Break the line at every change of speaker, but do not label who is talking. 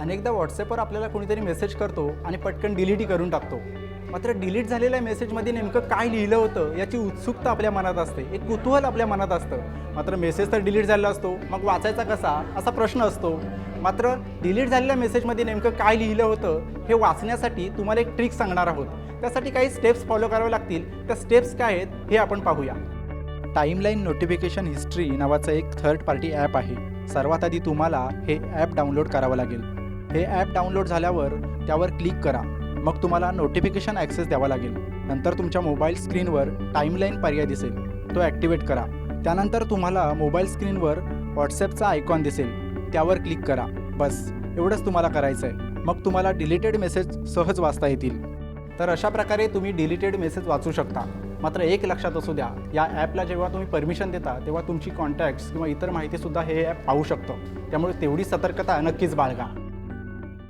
अनेकदा व्हॉट्सअपवर आपल्याला कोणीतरी मेसेज करतो आणि पटकन डिलीटही करून टाकतो. मात्र डिलीट झालेल्या मेसेजमध्ये नेमकं काय लिहिलं होतं याची उत्सुकता आपल्या मनात असते. एक कुतूहल आपल्या मनात असतं. मात्र मेसेज तर डिलीट झालेला असतो. मग वाचायचा कसा? असा प्रश्न असतो. मात्र डिलीट झालेल्या मेसेजमध्ये नेमकं काय लिहिलं होतं हे वाचण्यासाठी तुम्हाला एक ट्रिक सांगणार आहोत. त्यासाठी काही स्टेप्स फॉलो करावे लागतील. त्या स्टेप्स काय आहेत हे आपण पाहूया. टाईमलाईन नोटिफिकेशन हिस्ट्री नावाचं एक थर्ड पार्टी ॲप आहे. सर्वात आधी तुम्हाला हे ॲप डाउनलोड करावं लागेल. हे ॲप डाउनलोड झाल्यावर त्यावर क्लिक करा. मग तुम्हाला नोटिफिकेशन ॲक्सेस द्यावा लागेल. नंतर तुमच्या मोबाईल स्क्रीनवर टाईमलाईन पर्याय दिसेल. तो ॲक्टिवेट करा. त्यानंतर तुम्हाला मोबाईल स्क्रीनवर व्हॉट्सॲपचा आयकॉन दिसेल. त्यावर क्लिक करा. बस एवढंच तुम्हाला करायचं आहे मग तुम्हाला डिलिटेड मेसेज सहज वाचता येतील. तर अशा प्रकारे तुम्ही डिलिटेड मेसेज वाचू शकता. मात्र एक लक्षात असू द्या या ॲपला जेव्हा तुम्ही परमिशन देता तेव्हा तुमची कॉन्टॅक्ट्स किंवा इतर माहितीसुद्धा हे ॲप पाहू शकतं. त्यामुळे तेवढी सतर्कता नक्कीच बाळगा.